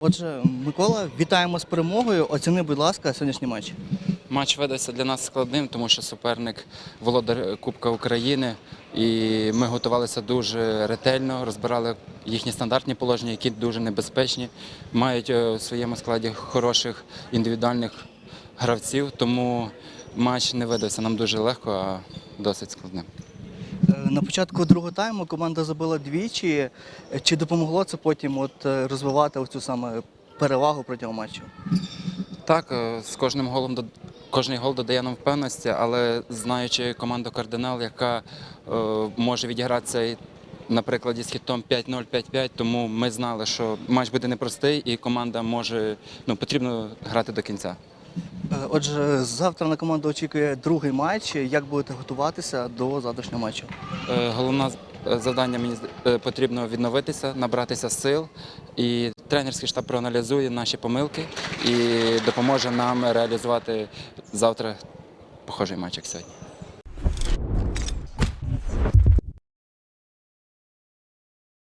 Отже, Микола, вітаємо з перемогою. Оціни, будь ласка, сьогоднішній матч. Матч видався для нас складним, тому що суперник володар Кубка України, і ми готувалися дуже ретельно, розбирали їхні стандартні положення, які дуже небезпечні, мають е, у своєму складі хороших індивідуальних гравців. Тому матч не видався нам дуже легко, а досить складним. На початку другого тайму команда забила двічі. Чи допомогло це потім от е, розвивати оцю саме перевагу протягом матчу? Так, е, з кожним голом до- кожний гол додає нам впевненості, але знаючи команду Кардинал, яка е, може відігратися і на прикладі з хітом 5-0, 5-5, тому ми знали, що матч буде непростий і команда може ну, потрібно грати до кінця. Е, Отже, завтра на команду очікує другий матч. Як будете готуватися до завтрашнього матчу? Е, Головне завдання мені е, потрібно відновитися, набратися сил. І тренерський штаб проаналізує наші помилки і допоможе нам реалізувати завтра похожий матч, як сьогодні.